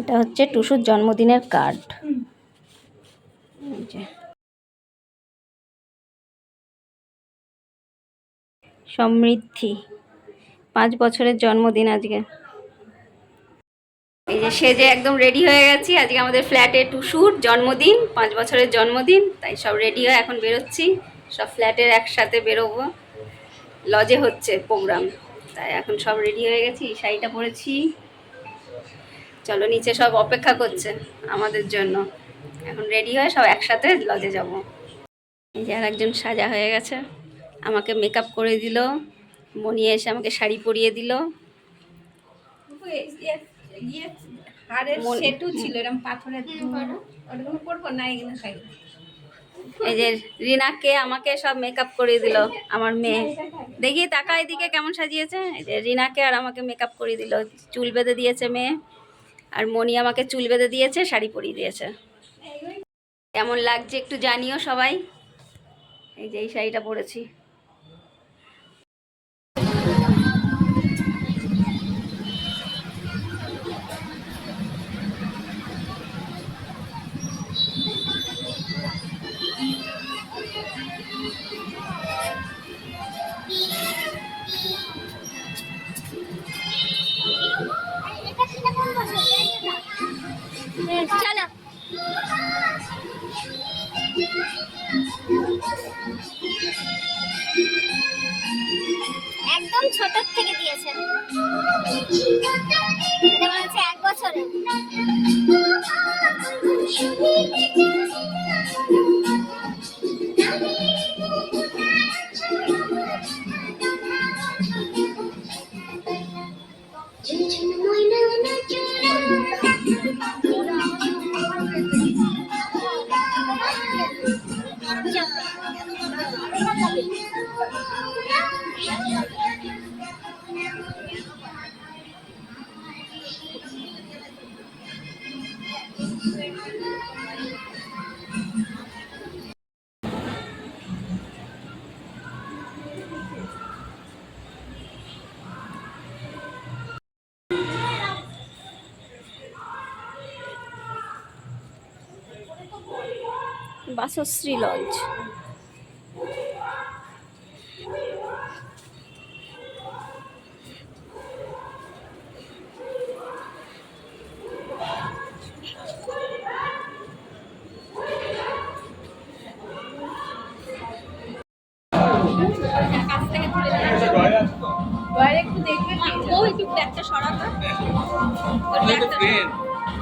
এটা হচ্ছে টুসুর জন্মদিনের কার্ড। সমৃদ্ধি। পাঁচ বছরের জন্মদিন আজকে। এই যে সেজে একদম রেডি হয়ে গেছি। আজকে আমাদের ফ্ল্যাটে টুসুর জন্মদিন পাঁচ বছরের জন্মদিন। তাই সব রেডি হয়ে এখন বেরোচ্ছি। সব ফ্ল্যাটের একসাথে বেরোবো। লজে হচ্ছে প্রোগ্রাম তাই এখন সব রেডি হয়ে গেছি। শাড়িটা পরেছি। চলো, নিচে সব অপেক্ষা করছে আমাদের জন্য। এখন রেডি হয়ে সব একসাথে লজে যাব। এই যে আর একজন সাজা হয়ে গেছে। আমাকে মেকআপ করে দিল। মনি এসে আমাকে শাড়ি পরিয়ে দিল। এই যে রিনাকে আমাকে সব মেকআপ করে দিল, আমার মেয়ে। দেখি তাকা এদিকে কেমন সাজিয়েছে। এই যে রিনাকে আর আমাকে মেকআপ করে দিল। চুল বেঁধে দিয়েছে মেয়ে। আর মনি আমাকে চুল বেঁধে দিয়েছে, শাড়ি পরিয়ে দিয়েছে। কেমন লাগছে একটু জানিও সবাই। এই যে এই শাড়িটা পরেছি। বাসশ্রী লজ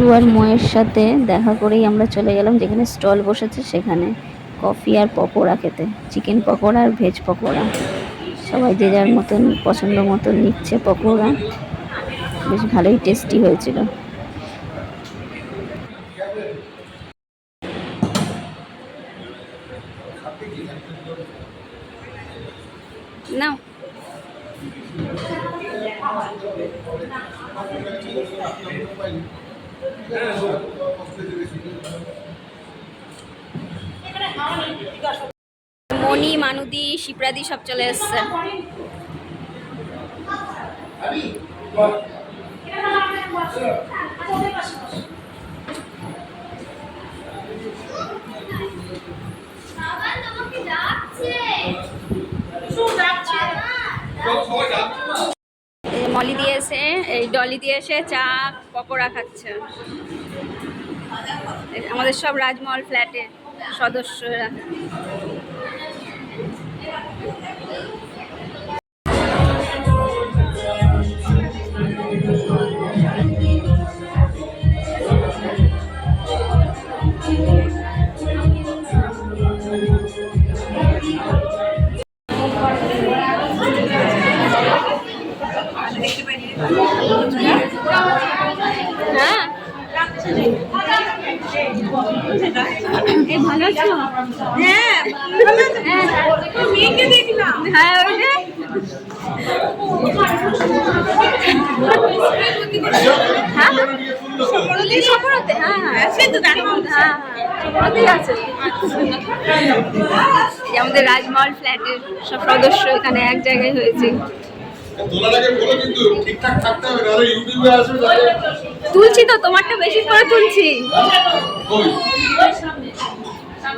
টুসু আর ময়ের সাথে দেখা করেই আমরা চলে গেলাম, যেখানে স্টল বসেছে সেখানে। কফি আর পকোড়া খেতে, চিকেন পকোড়া আর ভেজ পকোড়া। সবাই যে যার মতন পছন্দ মতন নিচ্ছে পকোড়া। বেশ ভালোই টেস্টি হয়েছিল। নাও। মণি মানুদি শিপ্রাদি সব চলে এসছে। দিয়ে এসে এই ডলি দিয়ে এসে চা পকোড়া খাচ্ছে। আমাদের সব রাজমহল ফ্ল্যাটের সদস্যরা। হ্যাঁ আমাদের রাজমহল ফ্ল্যাটের সব সদস্য এখানে এক জায়গায় হয়েছে। তুলছি তো, তোমারটা বেশি করে তুলছি।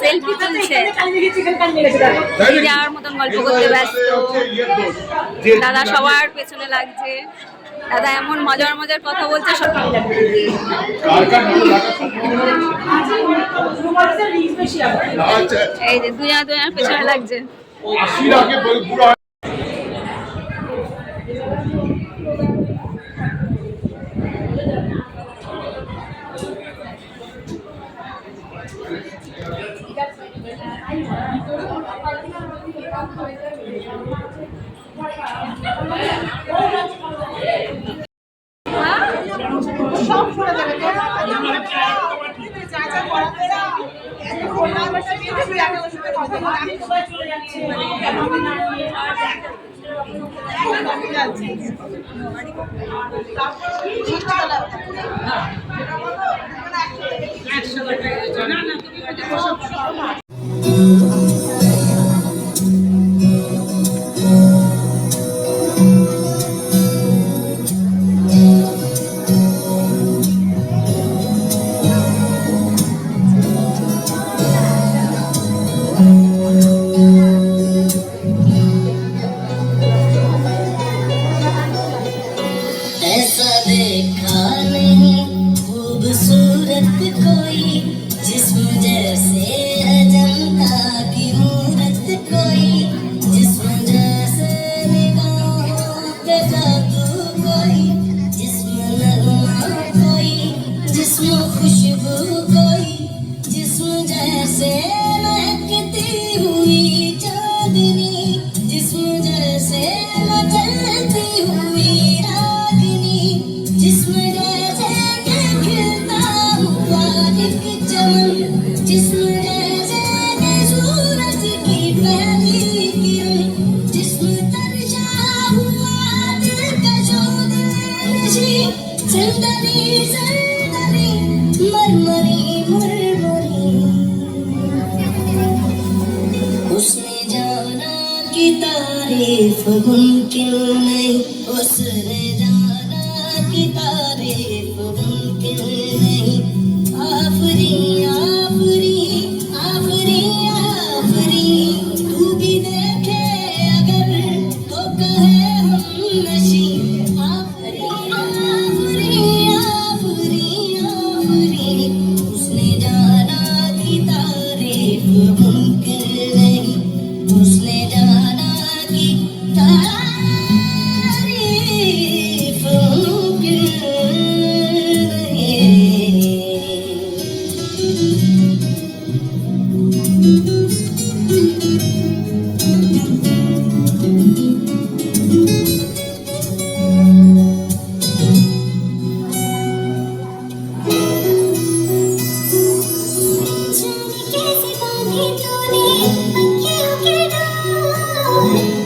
সেলফি তুলছে। যাওয়ার মতন গল্প করতে ব্যস্ত। হচ্ছে ইয়ের দোষ। যে দাদা সবার পেছনে লাগছে। দাদা এমন মজার মজার কথা বলছে সব আচ্ছা। এই যে দুজনে দুজনের পেছনে লাগছে। কেন আমি না একশো না जैसे महकती हुई चांदनी जिस्म जैसे मचलती हुई रागिनी जिस्म जैसे खिलता हुआ एक चमन जिस्म जैसे सूरज की पहली किरण जिस्म तरजा हुआ दिल का जो दिलनशी ज़िंदगी ज़िंदगी मरमरी कि तारीफ मुमकिन नहीं उसने जाना Thank you.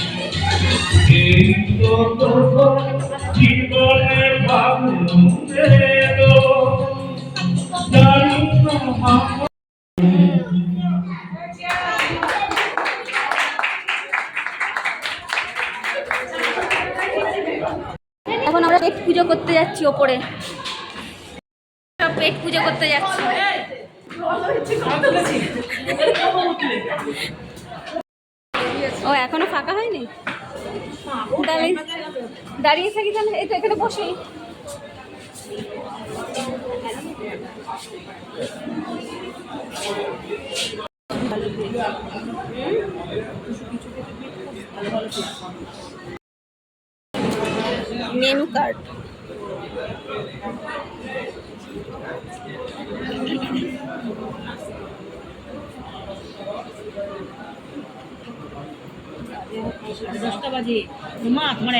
এখন আমরা পেট পুজো করতে যাচ্ছি ওপরে। পেট পুজো করতে যাচ্ছি। ও, এখনও ফাঁকা হয়নি? দাঁড়িয়ে থাকি তাহলে এই তো এখানে বসি। Menu card. ดูมากเ